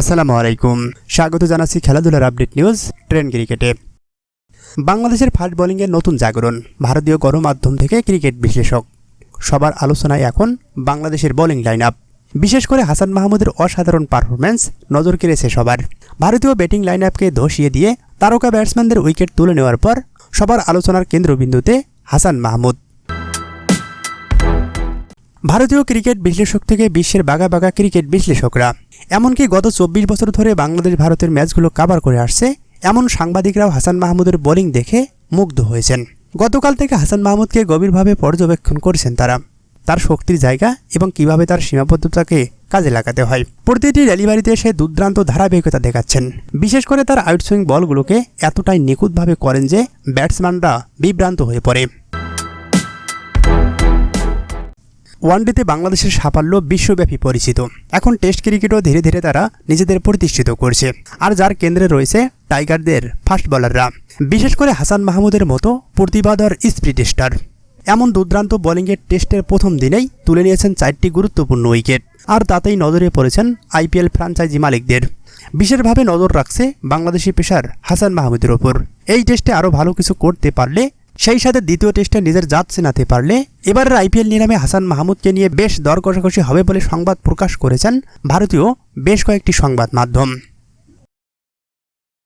আসসালামু আলাইকুম। স্বাগত জানাচ্ছি খেলাধুলার আপডেট নিউজ ট্রেন ক্রিকেটে। বাংলাদেশের ফাস্ট বোলিংয়ের নতুন জাগরণ, ভারতীয় গণমাধ্যম থেকে ক্রিকেট বিশ্লেষক। সবার আলোচনায় এখন বাংলাদেশের বোলিং লাইন আপ বিশেষ করে হাসান মাহমুদের অসাধারণ পারফরম্যান্স নজর কেড়েছে সবার। ভারতীয় ব্যাটিং লাইন আপকে ধসিয়ে দিয়ে তারকা ব্যাটসম্যানদের উইকেট তুলে নেওয়ার পর সবার আলোচনার কেন্দ্রবিন্দুতে হাসান মাহমুদ। ভারতীয় ক্রিকেট বিশ্লেষক থেকে বিশ্বের বাগা বাগা ক্রিকেট বিশ্লেষকরা। এমনকি গত চব্বিশ বছর ধরে বাংলাদেশ ভারতের ম্যাচগুলো কাভার করে আসছে, এমন সাংবাদিকরাও হাসান মাহমুদের বোলিং দেখে মুগ্ধ হয়েছেন। গতকাল থেকে হাসান মাহমুদকে গভীরভাবে পর্যবেক্ষণ করেছেন তারা। তার শক্তির জায়গা এবং কীভাবে তার সীমাবদ্ধতাকে কাজে লাগাতে হয়। প্রতিটি ডেলিভারিতে সে দুর্দান্ত ধারাবাহিকতা দেখাচ্ছেন। বিশেষ করে তার আউটসুইং বলগুলোকে এতটাই নিখুঁতভাবে করেন যে ব্যাটসম্যানরা বিভ্রান্ত হয়ে পড়ে। ওয়ানডেতে বাংলাদেশের সাফল্য বিশ্বব্যাপী পরিচিত। এখন টেস্ট ক্রিকেটও ধীরে ধীরে তারা নিজেদের প্রতিষ্ঠিত করছে। আর যার কেন্দ্রে রয়েছে টাইগারদের ফাস্ট বলাররা। বিশেষ করে হাসান মাহমুদের মতো প্রতিবাদর স্প্রিট স্টার। এমন দুর্দান্ত বোলিংয়ের টেস্টের প্রথম দিনেই তুলে নিয়েছেন চারটি গুরুত্বপূর্ণ উইকেট। আর তাতেই নজরে পড়েছেন আইপিএল ফ্র্যাঞ্চাইজি মালিকদের। বিশেষভাবে নজর রাখছে বাংলাদেশি পেশার হাসান মাহমুদের ওপর। এই টেস্টে আরও ভালো কিছু করতে পারলে সেই সাথে দ্বিতীয় টেস্টে নিজের জাত চেনাতে পারলে এবারের আইপিএল নিলামে হাসান মাহমুদকে নিয়ে বেশ দর কষাকষি হবে বলে সংবাদ প্রকাশ করেছেন ভারতীয় বেশ কয়েকটি সংবাদ মাধ্যম।